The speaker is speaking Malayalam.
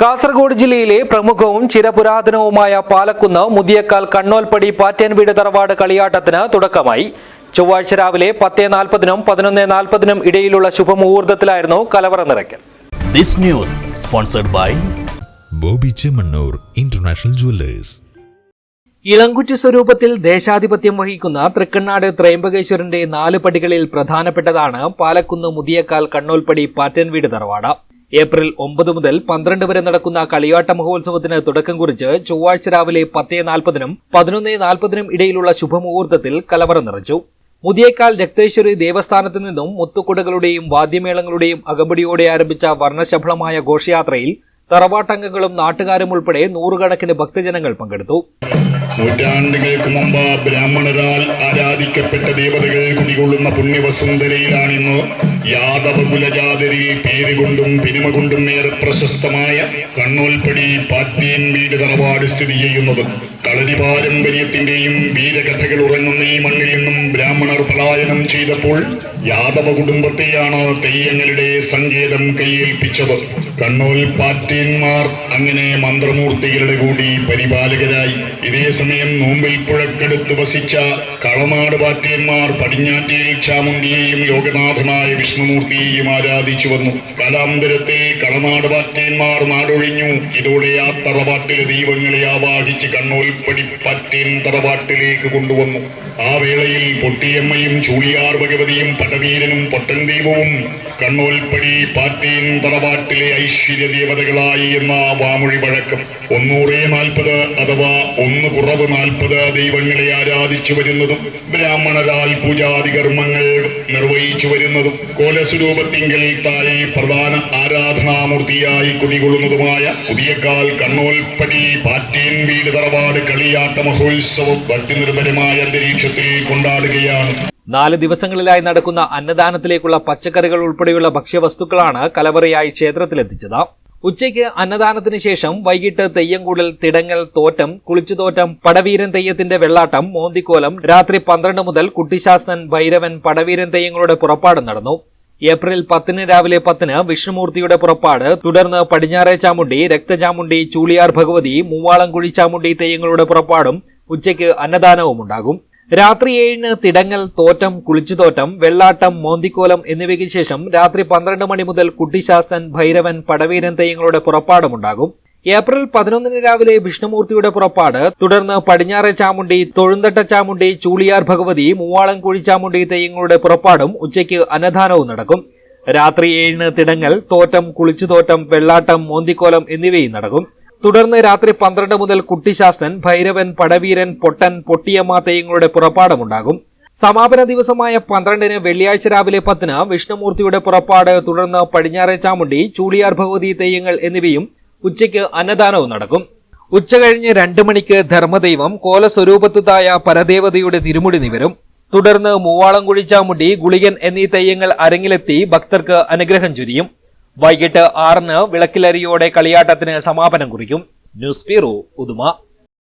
കാസർഗോഡ് ജില്ലയിലെ പ്രമുഖവും ചിരപുരാതനവുമായ പാലക്കുന്ന് മുതിയക്കാൽ കണ്ണോൽപ്പടി പാറ്റേൻവീട് തറവാട് കളിയാട്ടത്തിന് തുടക്കമായി. ചൊവ്വാഴ്ച രാവിലെ പത്തേ നാൽപ്പതിനും പതിനൊന്ന് നാൽപ്പതിനും ഇടയിലുള്ള ശുഭമുഹൂർത്തത്തിലായിരുന്നു കലവറ നിറയ്ക്കൽ. Bobby Chemmanur International Jewellers. ഇളങ്കുറ്റി സ്വരൂപത്തിൽ ദേശാധിപത്യം വഹിക്കുന്ന തൃക്കണ്ണാട് ത്രയംബകേശ്വരന്റെ നാല് പടികളിൽ പ്രധാനപ്പെട്ടതാണ് പാലക്കുന്ന് മുതിയക്കാൽ കണ്ണോൽപ്പടി പാറ്റൻവീട് വീട് തറവാട. ഏപ്രിൽ ഒമ്പത് മുതൽ പന്ത്രണ്ട് വരെ നടക്കുന്ന കളിയാട്ട മഹോത്സവത്തിന് തുടക്കം കുറിച്ച് ചൊവ്വാഴ്ച രാവിലെ പത്തേ നാൽപ്പതിനും പതിനൊന്നേ നാൽപ്പതിനും ഇടയിലുള്ള ശുഭമുഹൂർത്തത്തിൽ കലവറ നിറച്ചു. മുതിയേക്കാൽ രക്തേശ്വരി ദേവസ്ഥാനത്ത് നിന്നും മുത്തുക്കുടകളുടെയും വാദ്യമേളങ്ങളുടെയും അകമ്പടിയോടെ ആരംഭിച്ച വർണശബളമായ ഘോഷയാത്രയിൽ തറവാട്ടംഗങ്ങളും നാട്ടുകാരും ഉൾപ്പെടെ നൂറുകണക്കിന് ഭക്തജനങ്ങൾ പങ്കെടുത്തു. നൂറ്റാണ്ടുകൾക്ക് മുമ്പ് ബ്രാഹ്മണരാൽ ആരാധിക്കപ്പെട്ട ദേവതകൾ കുടികൊള്ളുന്ന പുണ്യവസുന്ധരയിലാണിന്ന് യാദവ കുലജാതരി പേരുകൊണ്ടും പിനിമ കൊണ്ടും ഏറെ പ്രശസ്തമായ കണ്ണൂൽപ്പടി പാറ്റേൻ വീട് തറവാട് സ്ഥിതി ചെയ്യുന്നത്. കളരി പാരമ്പര്യത്തിന്റെയും വീരകഥകൾ ഉറങ്ങുന്ന ഈ മണ്ണിൽ നിന്നും ബ്രാഹ്മണർ പലായനം ചെയ്തപ്പോൾ യാദവ കുടുംബത്തെയാണ് തെയ്യങ്ങളുടെ സങ്കേതം കൈയേൽപ്പിച്ചത്. കണ്ണൂൽ പാറ്റേന്മാർ അങ്ങനെ മന്ത്രമൂർത്തികളുടെ കൂടി പരിപാലകരായി. ഇതേസമയം നോമ്പിൽ പുഴക്കെടുത്ത് വസിച്ച കളനാട് പാറ്റേന്മാർ പടിഞ്ഞാറ്റയിൽ ചാമുണ്ടിയെയും ലോകനാഥനായ വിഷ്ണുമൂർത്തിയെയും ആരാധിച്ചു വന്നു. കലാന്തരത്തെ കളനാട് പാറ്റേന്മാർ നാടൊഴിഞ്ഞു ഇതോടെ ആ തറവാട്ടിലെ ദൈവങ്ങളെ ആവാഹിച്ച് കണ്ണോൽപ്പടി പാറ്റേൻ തറവാട്ടിലേക്ക് കൊണ്ടുവന്നു. ആ വേളയിൽ പൊട്ടിയമ്മയും ചൂളിയാർ ഭഗവതിയും പടവീരനും പൊട്ടൻ ദൈവവും കണ്ണൂൽപ്പടി പാറ്റേൻ തറവാട്ടിലെ ഐശ്വര്യ ദേവതകളായി എന്ന വാമൊഴി വഴക്കം. ഒന്നൂറേ നാൽപ്പത് അഥവാ ഒന്ന് കുറവ് നാൽപ്പത് ദൈവങ്ങളെ ആരാധിച്ചു വരുന്നതും ബ്രാഹ്മണരാൽ പൂജാതി കർമ്മങ്ങൾ നിർവഹിച്ചു വരുന്നതും കോലസ്വരൂപത്തിങ്കൽ തായി പ്രധാന ആരാധനാമൂർത്തിയായി കുടികൊള്ളുന്നതുമായ പുതിയക്കാൽ കണ്ണോൽപ്പടി പാറ്റേൻ വീട് തറവാട് കളിയാട്ട മഹോത്സവം ഭക്തി നിർഭരമായ അന്തരീക്ഷത്തിൽ കൊണ്ടാടുകയാണ്. നാല് ദിവസങ്ങളിലായി നടക്കുന്ന അന്നദാനത്തിലേക്കുള്ള പച്ചക്കറികൾ ഉൾപ്പെടെയുള്ള ഭക്ഷ്യവസ്തുക്കളാണ് കലവറയായി ക്ഷേത്രത്തിലെത്തിച്ചത്. ഉച്ചയ്ക്ക് അന്നദാനത്തിന് ശേഷം വൈകിട്ട് തെയ്യംകൂടൽ തിടങ്ങൽ തോറ്റം കുളിച്ചുതോറ്റം പടവീരൻ തെയ്യത്തിന്റെ വെള്ളാട്ടം മോന്തിക്കോലം രാത്രി പന്ത്രണ്ട് മുതൽ കുട്ടിശാസ്തൻ ഭൈരവൻ പടവീരൻ തെയ്യങ്ങളുടെ പുറപ്പാട് നടന്നു. ഏപ്രിൽ പത്തിന് രാവിലെ പത്തിന് വിഷ്ണുമൂർത്തിയുടെ പുറപ്പാട് തുടർന്ന് പടിഞ്ഞാറെ ചാമുണ്ടി രക്തചാമുണ്ടി ചൂളിയാർ ഭഗവതി മൂവാളംകുഴി ചാമുണ്ടി തെയ്യങ്ങളുടെ പുറപ്പാടും ഉച്ചയ്ക്ക് അന്നദാനവും ഉണ്ടാകും രാത്രി ഏഴിന് തിടങ്ങൽ തോറ്റം കുളിച്ചുതോറ്റം വെള്ളാട്ടം മോന്തിക്കോലം എന്നിവയ്ക്ക് ശേഷം രാത്രി പന്ത്രണ്ട് മണി മുതൽ കുട്ടിശാസ്തൻ ഭൈരവൻ പടവീരൻ തെയ്യങ്ങളുടെ പുറപ്പാടുമുണ്ടാകും. ഏപ്രിൽ പതിനൊന്നിന് രാവിലെ വിഷ്ണുമൂർത്തിയുടെ പുറപ്പാട് തുടർന്ന് പടിഞ്ഞാറെ ചാമുണ്ടി തൊഴുന്തട്ട ചാമുണ്ടി ചൂളിയാർ ഭഗവതി മൂവാളംകുഴി ചാമുണ്ടി തെയ്യങ്ങളുടെ പുറപ്പാടും ഉച്ചയ്ക്ക് അന്നദാനവും നടക്കും. രാത്രി ഏഴിന് തിടങ്ങൽ തോറ്റം കുളിച്ചുതോറ്റം വെള്ളാട്ടം മോന്തിക്കോലം എന്നിവയും നടക്കും. തുടർന്ന് രാത്രി പന്ത്രണ്ട് മുതൽ കുട്ടിശാസ്തൻ ഭൈരവൻ പടവീരൻ പൊട്ടൻ പൊട്ടിയമ്മ തെയ്യങ്ങളുടെ പുറപ്പാടുമുണ്ടാകും. സമാപന ദിവസമായ പന്ത്രണ്ടിന് വെള്ളിയാഴ്ച രാവിലെ പത്തിന് വിഷ്ണുമൂർത്തിയുടെ പുറപ്പാട് തുടർന്ന് പടിഞ്ഞാറെ ചാമുണ്ടി ചൂളിയാർ ഭഗവതി തെയ്യങ്ങൾ എന്നിവയും ഉച്ചയ്ക്ക് അന്നദാനവും നടക്കും. ഉച്ച ഉച്ചകഴിഞ്ഞ് രണ്ട് മണിക്ക് ധർമ്മദൈവം കോലസ്വരൂപത്തുതായ പരദേവതയുടെ തിരുമുടി നിവരും. തുടർന്ന് മൂവാളംകുഴി ചാമുണ്ടി ഗുളികൻ എന്നീ തെയ്യങ്ങൾ അരങ്ങിലെത്തി ഭക്തർക്ക് അനുഗ്രഹം ചൊരിയും. വൈകിട്ട് ആറിന് വിളക്കിലരിയോടെ കളിയാട്ടത്തിന് സമാപനം കുറിക്കും. News bureau Uduma.